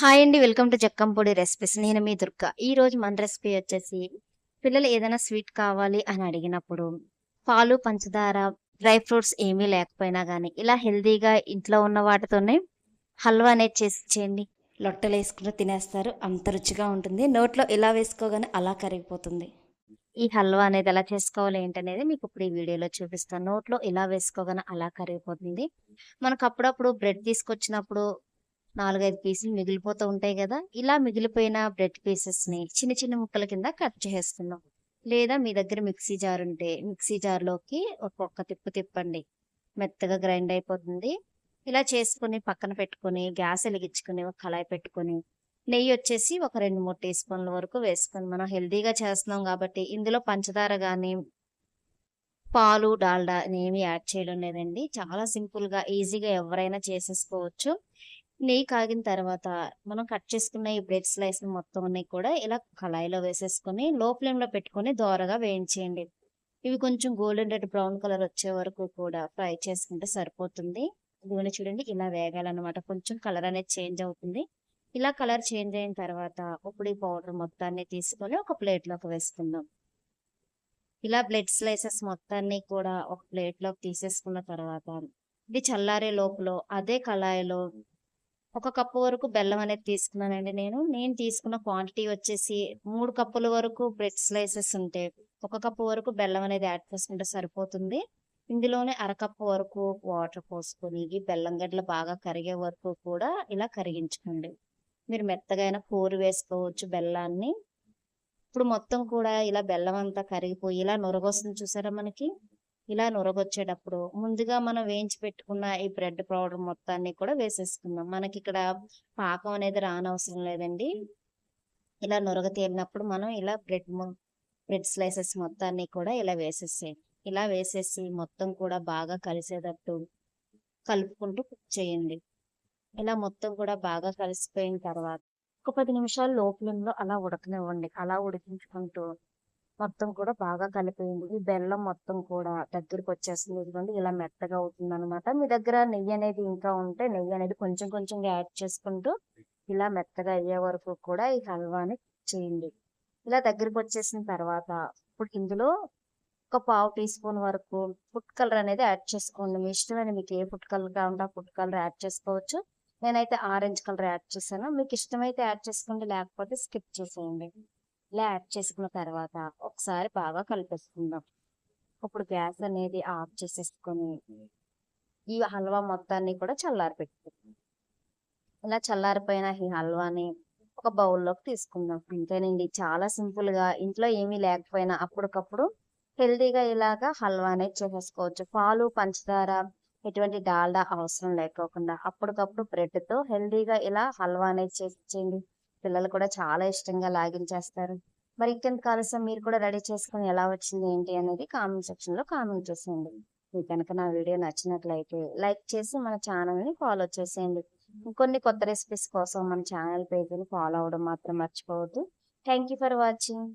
Hi అండి welcome to జక్కంపొడి recipes. నేను మీ దుర్గ. ఈరోజు మన రెసిపీ వచ్చేసి పిల్లలు ఏదైనా స్వీట్ కావాలి అని అడిగినప్పుడు పాలు పంచదార డ్రై ఫ్రూట్స్ ఏమీ లేకపోయినా కానీ ఇలా హెల్తీగా ఇంట్లో ఉన్న వాటితోనే హల్వా అనేది చేసి చేయండి. లొట్టలు వేసుకుని తినేస్తారు. అంత రుచిగా ఉంటుంది. నోట్లో ఇలా వేసుకోగానే అలా కరిగిపోతుంది. ఈ హల్వా అనేది ఎలా చేసుకోవాలి ఏంటనేది మీకు ఇప్పుడు ఈ వీడియోలో చూపిస్తాను. నోట్లో ఇలా వేసుకోగానే అలా కరిగిపోతుంది. మనకు అప్పుడప్పుడు బ్రెడ్ తీసుకొచ్చినప్పుడు నాలుగైదు పీసులు మిగిలిపోతూ ఉంటాయి కదా ఇలా మిగిలిపోయిన బ్రెడ్ పీసెస్ని చిన్న చిన్న ముక్కల కింద కట్ చేసుకున్నాం లేదా మీ దగ్గర మిక్సీ జార్ ఉంటే మిక్సీ జార్లోకి ఒక్కొక్క తిప్పు తిప్పండి. మెత్తగా గ్రైండ్ అయిపోతుంది. ఇలా చేసుకుని పక్కన పెట్టుకొని గ్యాస్ వెలిగించుకొని ఒక కళాయి పెట్టుకొని నెయ్యి వచ్చేసి ఒక రెండు మూడు టీ స్పూన్ల వరకు వేసుకొని మనం హెల్తీగా చేస్తున్నాం కాబట్టి ఇందులో పంచదార కానీ పాలు డాల్డా ఏమీ యాడ్ చేయడం లేదండి. చాలా సింపుల్గా ఈజీగా ఎవరైనా చేసేసుకోవచ్చు. నెయ్యి కాగిన తర్వాత మనం కట్ చేసుకున్న ఈ బ్రెడ్ స్లైస్ మొత్తం అన్ని కూడా ఇలా కళాయిలో వేసేసుకొని లో ఫ్లేమ్లో పెట్టుకొని దోరగా వేయించేయండి. ఇవి కొంచెం గోల్డెన్ రెడ్ బ్రౌన్ కలర్ వచ్చే వరకు కూడా ఫ్రై చేసుకుంటే సరిపోతుంది. నూనె చూడండి ఇలా వేగాలన్నమాట. కొంచెం కలర్ అనేది చేంజ్ అవుతుంది. ఇలా కలర్ చేంజ్ అయిన తర్వాత ఇప్పుడు ఈ పౌడర్ మొత్తాన్ని తీసుకొని ఒక ప్లేట్లోకి వేసుకుందాం. ఇలా బ్లడ్ స్లైసెస్ మొత్తాన్ని కూడా ఒక ప్లేట్లోకి తీసేసుకున్న తర్వాత ఇది చల్లారే లోపల అదే కళాయిలో ఒక కప్పు వరకు బెల్లం అనేది తీసుకున్నానండి నేను. నేను తీసుకున్న క్వాంటిటీ వచ్చేసి మూడు కప్పుల వరకు బ్రెడ్ స్లైసెస్ ఉంటే ఒక కప్పు వరకు బెల్లం అనేది యాడ్ చేసుకుంటే సరిపోతుంది. ఇందులోనే అరకప్పు వరకు వాటర్ పోసుకొని ఈ బెల్లం గడ్డలు బాగా కరిగే వరకు కూడా ఇలా కరిగించుకోండి. మీరు మెత్తగైన కూర వేసుకోవచ్చు బెల్లాన్ని. ఇప్పుడు మొత్తం కూడా ఇలా బెల్లం అంతా కరిగిపోయి ఇలా నొరగొస్తుంది చూసారా మనకి? ఇలా నొరగొచ్చేటప్పుడు ముందుగా మనం వేయించి పెట్టుకున్న ఈ బ్రెడ్ పౌడర్ మొత్తాన్ని కూడా వేసేసుకుందాం. మనకి ఇక్కడ పాకం అనేది రానవసరం లేదండి. ఇలా నొరగ తేలినప్పుడు మనం ఇలా బ్రెడ్ బ్రెడ్ స్లైసెస్ మొత్తాన్ని కూడా ఇలా వేసేసేయండి ఇలా వేసేసి మొత్తం కూడా బాగా కలిసేటట్టు కలుపుకుంటూ కుక్ చేయండి. ఇలా మొత్తం కూడా బాగా కలిసిపోయిన తర్వాత ఒక పది నిమిషాలు లో అలా ఉడకనివ్వండి. అలా ఉడికించుకుంటూ మొత్తం కూడా బాగా కలిపేయండి. ఈ బెల్లం మొత్తం కూడా దగ్గరికి వచ్చేస్తుంది ఇదిగోండి ఇలా మెత్తగా అవుతుంది అనమాట మీ దగ్గర నెయ్యి అనేది ఇంకా ఉంటే నెయ్యి అనేది కొంచెం కొంచెం యాడ్ చేసుకుంటూ ఇలా మెత్తగా అయ్యే వరకు కూడా ఈ హల్వాని చేయండి. ఇలా దగ్గరికి వచ్చేసిన తర్వాత ఇప్పుడు ఇందులో ఒక పావు టీ స్పూన్ వరకు ఫుడ్ కలర్ అనేది యాడ్ చేసుకోండి. మీ ఇష్టమైన మీకు ఏ ఫుడ్ కలర్ కావాలంటే ఆ ఫుడ్ కలర్ యాడ్ చేసుకోవచ్చు. నేనైతే ఆరెంజ్ కలర్ యాడ్ చేశాను. మీకు ఇష్టమైతే యాడ్ చేసుకోండి లేకపోతే స్కిప్ చేసేయండి. ఇలా యాడ్ చేసుకున్న తర్వాత ఒకసారి బాగా కలిపేసుకుందాం. ఇప్పుడు గ్యాస్ అనేది ఆఫ్ చేసేసుకొని ఈ హల్వా మొత్తాన్ని కూడా చల్లారి పెట్టుకుందాం ఇలా చల్లారిపోయిన ఈ హల్వాని ఒక బౌల్లోకి తీసుకుందాం. అంతేనండి చాలా సింపుల్గా ఇంట్లో ఏమీ లేకపోయినా అప్పటికప్పుడు హెల్తీగా ఇలాగా హల్వా అనేది చేసేసుకోవచ్చు. పాలు పంచదార ఎటువంటి డాల్డా అవసరం లేకోకుండా అప్పటికప్పుడు బ్రెడ్తో హెల్దీగా హెల్తీగా ఇలా హల్వా అనేది చేసేయండి పిల్లలు కూడా చాలా ఇష్టంగా లాగించేస్తారు. మరి ఇంకెంత కాలుష్యం మీరు కూడా రెడీ చేసుకుని ఎలా వచ్చింది ఏంటి అనేది కామెంట్ సెక్షన్లో కామెంట్ చేసేయండి. మీకు కనుక నా వీడియో నచ్చినట్లయితే లైక్ చేసి మన ఛానల్ని ఫాలో చేసేయండి. ఇంకొన్ని కొత్త రెసిపీస్ కోసం మన ఛానల్ పేజీని ఫాలో అవడం మాత్రం మర్చిపోవద్దు. Thank you for watching.